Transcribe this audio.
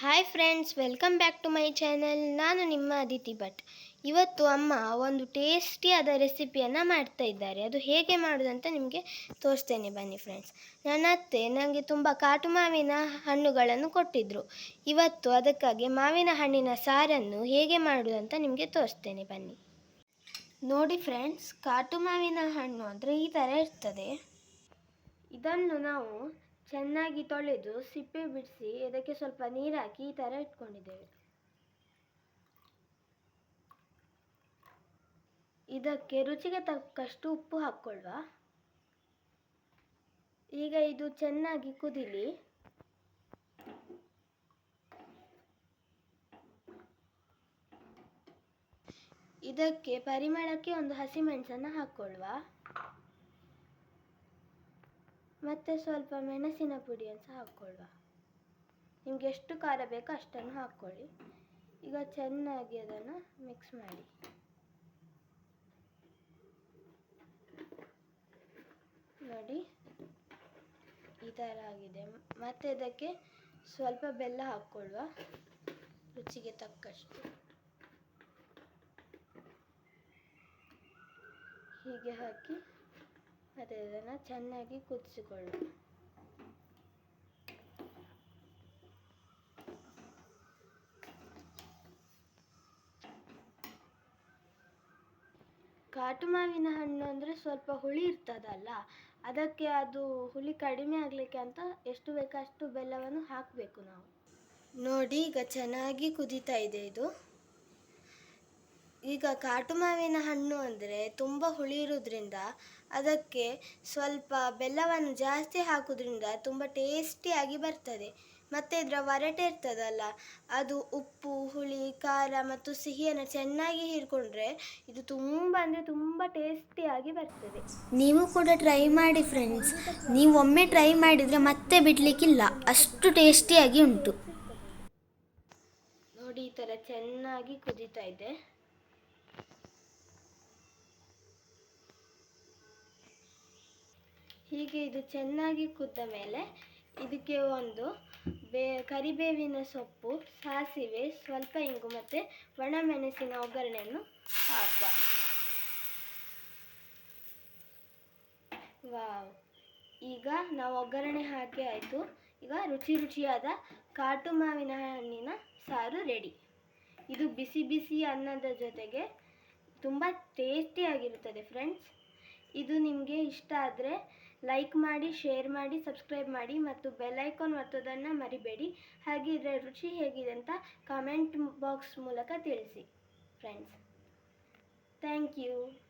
Hi friends welcome back to my channel ನಾನು ನಿಮ್ಮ ಅದಿತಿ ಭಟ್. ಇವತ್ತು ಅಮ್ಮ ಒಂದು ಟೇಸ್ಟಿಯಾದ ರೆಸಿಪಿಯನ್ನು ಮಾಡ್ತಾ ಇದ್ದಾರೆ. ಅದು ಹೇಗೆ ಮಾಡೋದಂತ ನಿಮಗೆ ತೋರಿಸ್ತೇನೆ. ಬನ್ನಿ ಫ್ರೆಂಡ್ಸ್ ನನ್ನ ಅತ್ತೆ ನನಗೆ ತುಂಬ ಕಾಟು ಮಾವಿನ ಹಣ್ಣುಗಳನ್ನು ಕೊಟ್ಟಿದ್ದರು ಇವತ್ತು ಅದಕ್ಕಾಗಿ ಮಾವಿನ ಹಣ್ಣಿನ ಸಾರನ್ನು ಹೇಗೆ ಮಾಡೋದಂತ ನಿಮಗೆ ತೋರಿಸ್ತೇನೆ. ಬನ್ನಿ. ನೋಡಿ ಫ್ರೆಂಡ್ಸ್ ಕಾಟು ಮಾವಿನ ಹಣ್ಣು ಅಂದರೆ ಈ ಥರ ಇರ್ತದೆ. ಇದನ್ನು ನಾವು ಚೆನ್ನಾಗಿ ತೊಳೆದು ಸಿಪ್ಪೆ ಬಿಡಿಸಿ ಅದಕ್ಕೆ ಸ್ವಲ್ಪ ನೀರು ಹಾಕಿ ಈ ಥರ ಇಟ್ಕೊಂಡಿದ್ದೇವೆ. ಇದಕ್ಕೆ ರುಚಿಗೆ ತಕ್ಕಷ್ಟು ಉಪ್ಪು ಹಾಕ್ಕೊಳ್ವಾ. ಈಗ ಇದು ಚೆನ್ನಾಗಿ ಕುದಿಲಿ. ಇದಕ್ಕೆ ಪರಿಮಳಕ್ಕೆ ಒಂದು ಹಸಿಮೆಣಸನ್ನು ಹಾಕ್ಕೊಳ್ವಾ. ಮತ್ತು ಸ್ವಲ್ಪ ಮೆಣಸಿನ ಪುಡಿಯನ್ನು ಸಹ ಹಾಕ್ಕೊಳ್ಳುವ ನಿಮಗೆ ಎಷ್ಟು ಖಾರ ಬೇಕೋ ಅಷ್ಟನ್ನು ಹಾಕ್ಕೊಳ್ಳಿ. ಈಗ ಚೆನ್ನಾಗಿ ಅದನ್ನು ಮಿಕ್ಸ್ ಮಾಡಿ. ನೋಡಿ, ಈ ಥರ ಆಗಿದೆ. ಮತ್ತು ಇದಕ್ಕೆ ಸ್ವಲ್ಪ ಬೆಲ್ಲ ಹಾಕ್ಕೊಳ್ಳುವ ರುಚಿಗೆ ತಕ್ಕಷ್ಟು. ಹೀಗೆ ಹಾಕಿ ಇದನ್ನು ಚೆನ್ನಾಗಿ ಕುದಿಸಿಕೊಳ್ಳಿ ಕಾಟು ಮಾವಿನ ಹಣ್ಣು ಅಂದರೆ ಸ್ವಲ್ಪ ಹುಳಿ ಇರ್ತದಲ್ಲ, ಅದಕ್ಕೆ ಅದು ಹುಳಿ ಕಡಿಮೆ ಆಗಲಿಕ್ಕೆ ಅಂತ ಎಷ್ಟು ಬೇಕೋ ಅಷ್ಟು ಬೆಲ್ಲವನ್ನು ಹಾಕಬೇಕು ನಾವು. ನೋಡಿ, ಈಗ ಚೆನ್ನಾಗಿ ಕುದೀತಾ ಇದೆ ಇದು. ಈಗ ಕಾಟು ಮಾವಿನ ಹಣ್ಣು ಅಂದರೆ ತುಂಬ ಹುಳಿ ಇರೋದ್ರಿಂದ ಅದಕ್ಕೆ ಸ್ವಲ್ಪ ಬೆಲ್ಲವನ್ನು ಜಾಸ್ತಿ ಹಾಕೋದ್ರಿಂದ ತುಂಬ ಟೇಸ್ಟಿಯಾಗಿ ಬರ್ತದೆ. ಮತ್ತು ಇದರ ಒರಟೆ ಇರ್ತದಲ್ಲ ಅದು ಉಪ್ಪು ಹುಳಿ ಖಾರ ಮತ್ತು ಸಿಹಿಯನ್ನು ಚೆನ್ನಾಗಿ ಹೀರ್ಕೊಂಡ್ರೆ ಇದು ತುಂಬ ಅಂದರೆ ತುಂಬ ಟೇಸ್ಟಿಯಾಗಿ ಬರ್ತದೆ. ನೀವು ಕೂಡ ಟ್ರೈ ಮಾಡಿ ಫ್ರೆಂಡ್ಸ್ ನೀವು ಒಮ್ಮೆ ಟ್ರೈ ಮಾಡಿದರೆ ಮತ್ತೆ ಬಿಡಲಿಕ್ಕಿಲ್ಲ. ಅಷ್ಟು ಟೇಸ್ಟಿಯಾಗಿ ಉಂಟು. ನೋಡಿ ಈ ಥರ ಚೆನ್ನಾಗಿ ಕುದೀತಾ ಇದೆ. ಹೀಗೆ ಇದು ಚೆನ್ನಾಗಿ ಕುದ್ದ ಮೇಲೆ ಇದಕ್ಕೆ ಒಂದು ಬೇ ಕರಿಬೇವಿನ ಸೊಪ್ಪು, ಸಾಸಿವೆ, ಸ್ವಲ್ಪ ಇಂಗು ಮತ್ತು ಒಣಮೆಣಸಿನ ಒಗ್ಗರಣೆಯನ್ನು ಹಾಕುವ. ವಾವ್. ಈಗ ನಾವು ಒಗ್ಗರಣೆ ಹಾಕಿ ಆಯಿತು. ಈಗ ರುಚಿ ರುಚಿಯಾದ ಕಾಟು ಮಾವಿನ ಹಣ್ಣಿನ ಸಾರು ರೆಡಿ. ಇದು ಬಿಸಿ ಬಿಸಿ ಅನ್ನದ ಜೊತೆಗೆ ತುಂಬ ಟೇಸ್ಟಿಯಾಗಿರುತ್ತದೆ ಫ್ರೆಂಡ್ಸ್. ಇದು ನಿಮಗೆ ಇಷ್ಟ ಆದರೆ ಲೈಕ್ ಮಾಡಿ ಶೇರ್ ಮಾಡಿ ಸಬ್ಸ್ಕ್ರೈಬ್ ಮಾಡಿ ಮತ್ತು ಬೆಲ್ ಐಕಾನ್ ಒತ್ತೋದನ್ನು ಮರಿಬೇಡಿ. ಹಾಗೆ ಇದರ ರುಚಿ ಹೇಗಿದೆ ಅಂತ ಕಾಮೆಂಟ್ ಬಾಕ್ಸ್ ಮೂಲಕ ತಿಳಿಸಿ. Friends thank you